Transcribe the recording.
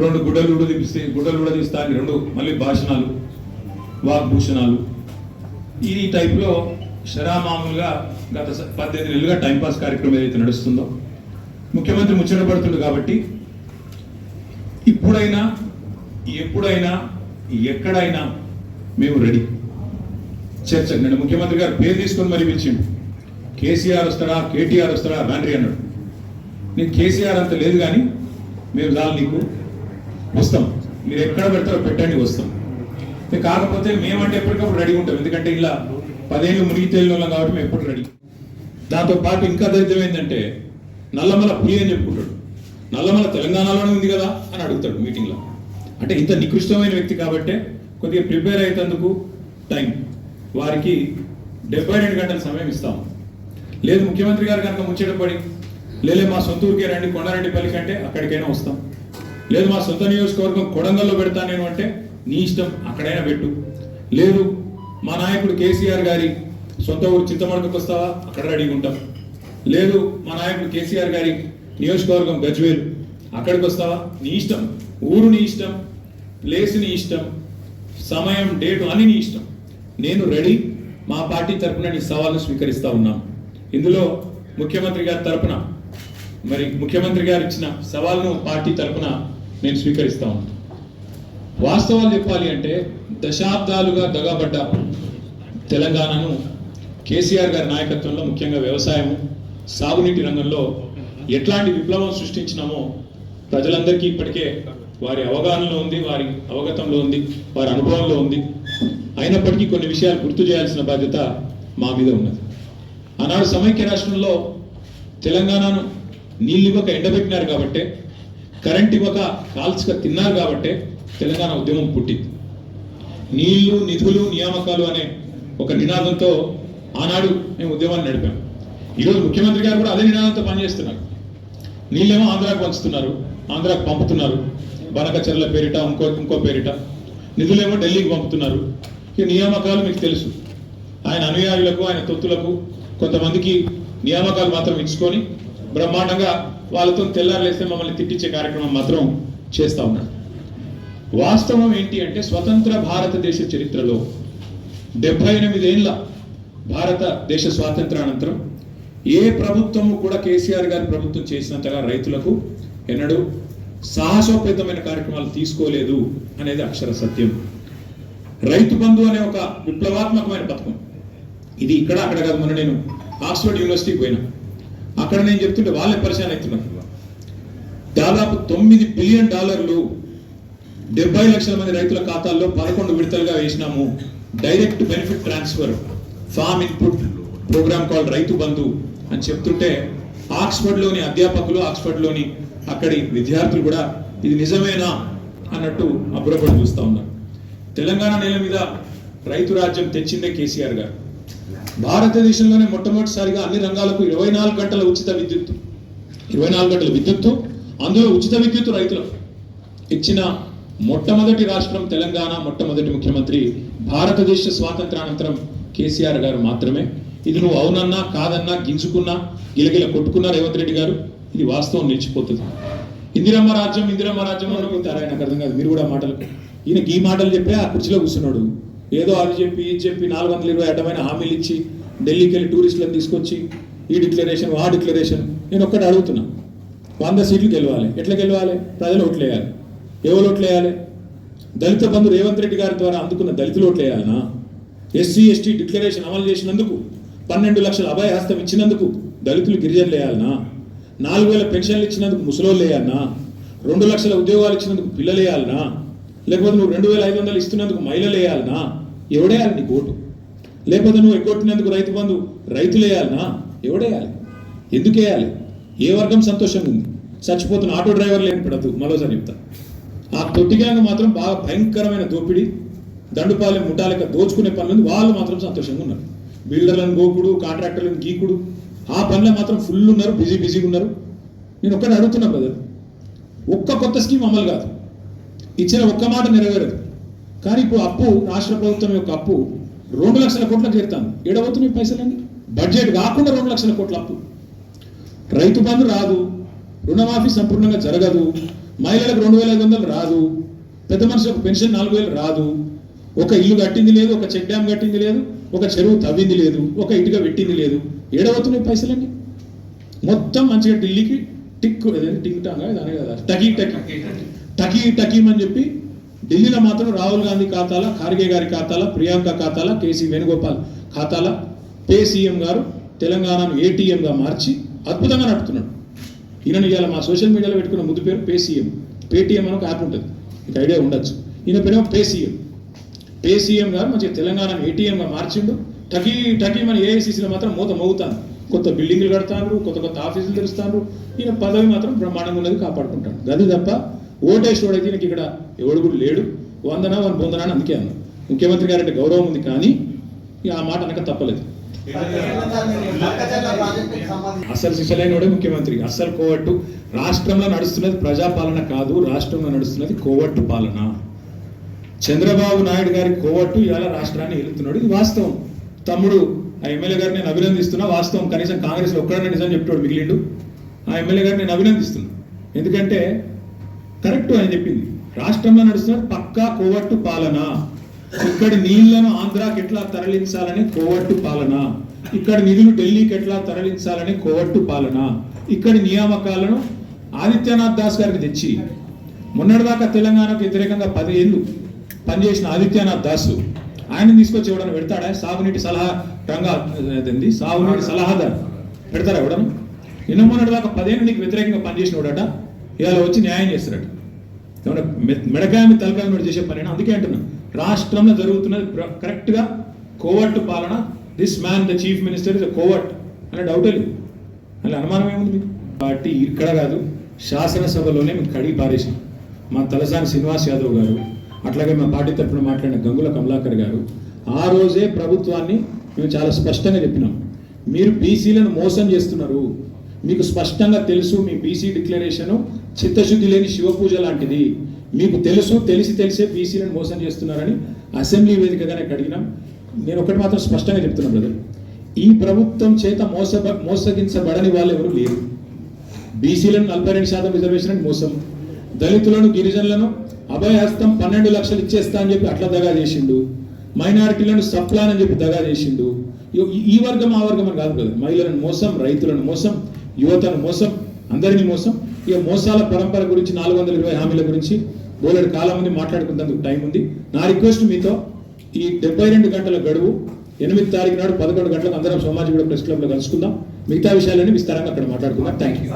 రెండు గుడ్డలు కూడా తీపిస్తే గుడ్డలు కూడా తీస్తా అని రెండు మళ్ళీ భాషణాలు వాగ్భూషణాలు. ఈ టైప్లో శరామామూలుగా గత పద్దెనిమిది నెలలుగా టైంపాస్ కార్యక్రమం ఏదైతే నడుస్తుందో ముఖ్యమంత్రి ముచ్చటపడుతుంది కాబట్టి ఇప్పుడైనా ఎప్పుడైనా ఎక్కడైనా మేము రెడీ. చర్చకు నేను ముఖ్యమంత్రి గారు పేరు తీసుకొని మరీ పిలిచిండు. కేసీఆర్ వస్తాడా కేటీఆర్ వస్తాడా రాండ్రి అన్నాడు. నేను కేసీఆర్ అంత లేదు కానీ మేము చాలు నీకు. వస్తాం. మీరు ఎక్కడ పెడతారో పెట్టండి వస్తాం. కాకపోతే మేమంటే ఎప్పటికప్పుడు రెడీ ఉంటాం. ఎందుకంటే ఇలా పదేళ్ళు మునిగి తేలిన వాళ్ళం కాబట్టి మేము ఎప్పుడు రెడీ. దాంతో పాటు ఇంకా దరిద్రం ఏంటంటే నల్లమల పులి అని చెప్పుకుంటాడు. నల్లమల తెలంగాణలోనే ఉంది కదా అని అడుగుతాడు మీటింగ్లో. అంటే ఇంత నికృష్టమైన వ్యక్తి కాబట్టే కొద్దిగా ప్రిపేర్ అయ్యేందుకు టైం. వారికి డెబ్బై రెండు గంటల సమయం ఇస్తాం. లేదు ముఖ్యమంత్రి గారు కనుక ముచ్చటపడి లేలే మా సొంత ఊరికే రండి కొండారెడ్డిపల్లి కంటే అక్కడికైనా వస్తాం. లేదు మా సొంత నియోజకవర్గం కొడంగల్లో పెడతా నేను అంటే నీ ఇష్టం అక్కడైనా పెట్టు. లేదు మా నాయకుడు కేసీఆర్ గారి సొంత ఊరు చింతమడకకు వస్తావా? అక్కడ రెడీగా ఉంటాం. లేదు మా నాయకుడు కేసీఆర్ గారి నియోజకవర్గం గజ్వేల్. అక్కడికి వస్తావా? నీ ఇష్టం. ఊరు నీ ఇష్టం. ప్లేస్ నీ ఇష్టం. సమయం డేటు అని నీ ఇష్టం. నేను రెడీ. మా పార్టీ తరపున నీ సవాళ్ళు స్వీకరిస్తూ ఉన్నాం. ఇందులో ముఖ్యమంత్రి గారి తరపున మరి ముఖ్యమంత్రి గారు ఇచ్చిన సవాల్ను పార్టీ తరపున నేను స్వీకరిస్తా ఉన్నాను వాస్తవాలు చెప్పాలి అంటే దశాబ్దాలుగా దగాబడ్డ తెలంగాణను కేసీఆర్ గారి నాయకత్వంలో ముఖ్యంగా వ్యవసాయము సాగునీటి రంగంలో ఎట్లాంటి విప్లవం సృష్టించినామో ప్రజలందరికీ ఇప్పటికే వారి అవగాహనలో ఉంది వారి అవగతంలో ఉంది వారి అనుభవంలో ఉంది. అయినప్పటికీ కొన్ని విషయాలు గుర్తు చేయాల్సిన బాధ్యత మా మీద ఉన్నది. ఆనాడు సమైక్య రాష్ట్రంలో తెలంగాణను నీళ్ళు ఇవ్వక ఎండబెట్టినారు కాబట్టే కరెంట్ ఇవ్వక కాల్చక తిన్నారు కాబట్టే తెలంగాణ ఉద్యమం పుట్టింది. నీళ్ళు నిధులు నియామకాలు అనే ఒక నినాదంతో ఆనాడు మేము ఉద్యమాన్ని నడిపాం. ఈరోజు ముఖ్యమంత్రి గారు కూడా అదే నినాదంతో పనిచేస్తున్నారు. నీళ్ళేమో ఆంధ్రాకు పంచుతున్నారు ఆంధ్రాకు పంపుతున్నారు. బనకచర్ల పేరిట ఇంకో ఇంకో పేరిట. నిధులేమో ఢిల్లీకి పంపుతున్నారు. ఈ నియామకాలు మీకు తెలుసు. ఆయన అనుయాయులకు ఆయన తొత్తులకు కొంతమందికి నియామకాలు మాత్రం ఇచ్చుకొని బ్రహ్మాండంగా వాళ్ళతో తెల్లారులేస్తే మమ్మల్ని తిట్టించే కార్యక్రమం మాత్రం చేస్తా ఉన్నాడు వాస్తవం ఏంటి అంటే స్వతంత్ర భారతదేశ చరిత్రలో డెబ్బై ఎనిమిదేళ్ళ భారతదేశ స్వాతంత్రానంతరం ఏ ప్రభుత్వము కూడా కేసీఆర్ గారి ప్రభుత్వం చేసినంతగా రైతులకు ఎన్నడూ సాహసోపేతమైన కార్యక్రమాలు తీసుకోలేదు అనేది అక్షర సత్యం. రైతు బంధు అనే ఒక విప్లవాత్మకమైన పథకం. ఇది ఇక్కడ అక్కడ కాదు మొన్న నేను ఆక్స్ఫర్డ్ యూనివర్సిటీకి పోయినా. అక్కడ నేను చెప్తుంటే వాళ్ళే పరిచయం అవుతున్నారు. దాదాపు తొమ్మిది బిలియన్ డాలర్లు డెబ్బై లక్షల మంది రైతుల ఖాతాల్లో పదకొండు విడతలుగా వేసినాము. Direct benefit transfer farm input program call Rythu Bandhu అని చెప్తుంటే ఆక్స్ఫర్డ్లోని అధ్యాపకులు ఆక్స్ఫర్డ్లోని అక్కడి విద్యార్థులు కూడా ఇది నిజమేనా అన్నట్టు అబ్బురపడి చూస్తూ ఉన్నారు. తెలంగాణ నేల మీద రైతు రాజ్యం తెచ్చిందే కేసీఆర్ గారు. భారతదేశంలోనే మొట్టమొదటిసారిగా అన్ని రంగాలకు ఇరవై నాలుగు గంటల ఉచిత విద్యుత్. ఇరవై నాలుగు గంటల విద్యుత్తు అందులో ఉచిత విద్యుత్ రైతులకు ఇచ్చిన మొట్టమొదటి రాష్ట్రం తెలంగాణ మొట్టమొదటి ముఖ్యమంత్రి భారతదేశ స్వాతంత్రానంతరం కేసీఆర్ గారు మాత్రమే. ఇది నువ్వు అవునన్నా కాదన్నా గింజుకున్నా గిలగిల కొట్టుకున్నా రేవంత్ రెడ్డి గారు ఇది వాస్తవం నిలిచిపోతుంది. ఇందిరమ్మ రాజ్యం ఇందిరమ్మ రాజ్యం అనుకుంటారు నాకు అర్థం కాదు. మీరు కూడా మాటలు ఈయన ఈ మాటలు చెప్పే ఆ కుర్చీలో కూర్చున్నాడు. ఏదో అది చెప్పి ఇది చెప్పి నాలుగు వందల ఇరవై అడ్డమైన హామీలు ఇచ్చి ఢిల్లీకి వెళ్ళి టూరిస్టులను తీసుకొచ్చి ఈ డిక్లరేషన్ ఆ డిక్లరేషన్. నేను ఒక్కటి అడుగుతున్నా. వంద సీట్లు గెలవాలి. ఎట్లా గెలవాలి? ప్రజలు ఓట్లేయాలి. ఎవరు ఓట్లేయాలి? దళిత బంధు రేవంత్ రెడ్డి గారి ద్వారా అందుకున్న దళితులు ఓట్లేయాలనా? ఎస్సీ ఎస్టీ డిక్లరేషన్ అమలు చేసినందుకు పన్నెండు లక్షల అభయ హస్తం ఇచ్చినందుకు దళితులు గిరిజనులు వేయాలనా నాలుగు వేల పెన్షన్లు ఇచ్చినందుకు ముసలోళ్ళు వేయాలనా రెండు లక్షల ఉద్యోగాలు ఇచ్చినందుకు పిల్లలు వేయాలనా లేకపోతే నువ్వు రెండు వేల ఐదు వందలు ఇస్తున్నందుకు మహిళలు వేయాలనా ఎవడేయాలి నీకు ఓటు? లేకపోతే నువ్వు ఎగ్గొట్టినందుకు రైతు బంధు రైతులు వేయాలనా ఎవడేయాలి? ఎందుకు వేయాలి ఏ వర్గం సంతోషంగా ఉంది? చచ్చిపోతున్న ఆటో డ్రైవర్లు ఏం పడద్దు? మరోసారి చెప్తా. ఆ తొట్టి గ్యాంగ్ మాత్రం బాగా భయంకరమైన దోపిడీ దండుపాలెం ముఠాలక దోచుకునే పనులు వాళ్ళు మాత్రం సంతోషంగా ఉన్నారు. బిల్డర్లను గోకుడు కాంట్రాక్టర్లను గీకుడు ఆ పనిలో మాత్రం ఫుల్ ఉన్నారు బిజీ బిజీగా ఉన్నారు. నేను ఒక్కటి అడుగుతున్నా బ్రదర్ ఒక్క కొత్త స్కీమ్ అమలు కాదు. ఇచ్చిన ఒక్క మాట నెరవేరదు. కానీ ఇప్పుడు అప్పు రాష్ట్ర ప్రభుత్వం యొక్క అప్పు రెండు లక్షల కోట్లకు చేరుతాను. ఏడవుతున్నాయి పైసలన్నీ? బడ్జెట్ కాకుండా రెండు లక్షల కోట్ల అప్పు. రైతు బంధు రాదు రుణమాఫీ సంపూర్ణంగా జరగదు మహిళలకు రెండు వేల ఐదు వందలు రాదు పెద్ద మనుషులకు పెన్షన్ నాలుగు వేలు రాదు ఒక ఇల్లు కట్టింది లేదు ఒక చెక్ డ్యామ్ కట్టింది లేదు ఒక చెరువు తవ్వింది లేదు ఒక ఇటుక పెట్టింది లేదు. ఏడవతున్నాయి పైసలన్నీ? మొత్తం మంచిగా ఢిల్లీకి టిక్ టిక్ టాంగా దాని కదా టకీ టకీ. టకీ టకీమ్ అని చెప్పి ఢిల్లీలో మాత్రం రాహుల్ గాంధీ ఖాతాల ఖార్గే గారి ఖాతాల ప్రియాంక ఖాతాల కేసీ వేణుగోపాల్ ఖాతాల పే సీఎం గారు తెలంగాణను ఏటీఎంగా మార్చి అద్భుతంగా నడుపుతున్నాడు. ఈయన ఇవాళ మా సోషల్ మీడియాలో పెట్టుకున్న ముద్దు పేరు పే సీఎం. పేటీఎం అని ఒక యాప్ ఉంటుంది. మీకు ఐడియా ఉండొచ్చు. ఈయన పేరు పే సీఎం. పే సీఎం గారు మంచిగా తెలంగాణను ఏటీఎంగా మార్చిండు. టకీ టకీ మన ఏఐసీసీలో మాత్రం మూత మోగుతాను కొత్త బిల్డింగ్లు కడతాను కొత్త కొత్త ఆఫీసులు తెరుస్తారు ఈయన పదవి మాత్రం బ్రహ్మాండంగా ఉన్నది కాపాడుకుంటాడు. గది తప్ప ఓటేశ్వరుడు అయితే ఈయనకి ఇక్కడ ఎవడు కూడా లేడు. వందన వన్ పొందన అని అందుకే అన్న ముఖ్యమంత్రి గారంటే గౌరవం ఉంది కానీ ఆ మాట అనక తప్పలేదు. అసలు సిసలైనోడే ముఖ్యమంత్రి. అసలు కోవట్టు రాష్ట్రంలో నడుస్తున్నది ప్రజాపాలన కాదు రాష్ట్రంలో నడుస్తున్నది కోవట్టు పాలన. చంద్రబాబు నాయుడు గారి కోవట్టు ఇవాళ రాష్ట్రాన్ని వెళ్తున్నాడు ఇది వాస్తవం. తమ్ముడు ఆ ఎమ్మెల్యే గారిని నేను అభినందిస్తున్నా. వాస్తవం. కనీసం కాంగ్రెస్ ఒక్కడనే నిజం చెప్తాడు మిగిలిండు. ఆ ఎమ్మెల్యే గారిని నేను అభినందిస్తున్నా. ఎందుకంటే కరెక్ట్ అని చెప్పింది. రాష్ట్రంలో నడుస్తున్న పక్కా కోవట్టు పాలన. ఇక్కడి నీళ్ళను ఆంధ్రాకి ఎట్లా తరలించాలని కోవట్టు పాలన. ఇక్కడ నిధులు ఢిల్లీకి ఎట్లా తరలించాలని కోవట్టు పాలన. ఇక్కడి నియామకాలను ఆదిత్యనాథ్ దాస్ గారికి తెచ్చి మొన్నటిదాకా తెలంగాణకు వ్యతిరేకంగా పదిహేళ్ళు పనిచేసిన ఆదిత్యనాథ్ దాసు ఆయన తీసుకొచ్చి ఎవడన్నా పెడతాడా? సాగునీటి సలహా రంగా అదేంది? సాగునీటి సలహాదారు. పెడతారా ఎవడన్నా? నిన్న మొన్నటిదాకా పదేళ్ళు నీకు వ్యతిరేకంగా పనిచేసిన వాడట. ఇవాళ వచ్చి న్యాయం చేస్తారట. ఏమన్నా మె- తలకాయ మీద చేసే పని అందుకే అంటున్నా. రాష్ట్రంలో జరుగుతున్నది ప్ర- కరెక్ట్గా కోవర్ట్ పాలన this man the chief minister is covert అనే డౌటే లేదు. అలా అనుమానం ఏముంది మీకు? పార్టీ ఇక్కడ కాదు శాసనసభలోనే మేము కడిగి పారేసాం మా తలసాని శ్రీనివాస్ యాదవ్ గారు అట్లాగే మా పార్టీ తరఫున మాట్లాడిన గంగుల కమలాకర్ గారు ఆ రోజే ప్రభుత్వాన్ని మేము చాలా స్పష్టంగా చెప్పినాం. మీరు బీసీలను మోసం చేస్తున్నారు. మీకు స్పష్టంగా తెలుసు మీ బీసీ డిక్లరేషను చిత్తశుద్ధి లేని శివపూజ లాంటిది. మీకు తెలుసు తెలిసి తెలిసే బీసీలను మోసం చేస్తున్నారని అసెంబ్లీ వేదికగానే అడిగినాం. నేను ఒకటి మాత్రం స్పష్టంగా చెప్తున్నా బ్రదర్ ఈ ప్రభుత్వం చేత మోస మోసగించబడని వాళ్ళు ఎవరు లేరు. బీసీలను నలభై రెండు శాతం రిజర్వేషన్ మోసం. దళితులను గిరిజనులను అభయహస్తం పన్నెండు లక్షలు ఇచ్చేస్తా అని చెప్పి అట్లా దగా చేసిండు. మైనారిటీలను సప్లాన్ అని చెప్పి దగా చేసిండు. ఈ- ఈ వర్గం ఆ వర్గం అని కాదు కదా మహిళలను మోసం రైతులను మోసం యువతను మోసం అందరినీ మోసం. ఇక మోసాల పరంపర గురించి నాలుగు వందల ఇరవై హామీల గురించి బోలెడు కాలం ఉంది మాట్లాడుకునేందుకు టైం ఉంది. నా రిక్వెస్ట్ మీతో ఈ డెబ్బై రెండు గంటల గడువు ఎనిమిది తారీఖు నాడు పదకొండు గంటలకు అందరం సమాజ ప్రెస్ క్లబ్లో కలుసుకుందాం. మిగతా విషయాలన్నీ విస్తారంగా అక్కడ మాట్లాడుకుందాం. Thank you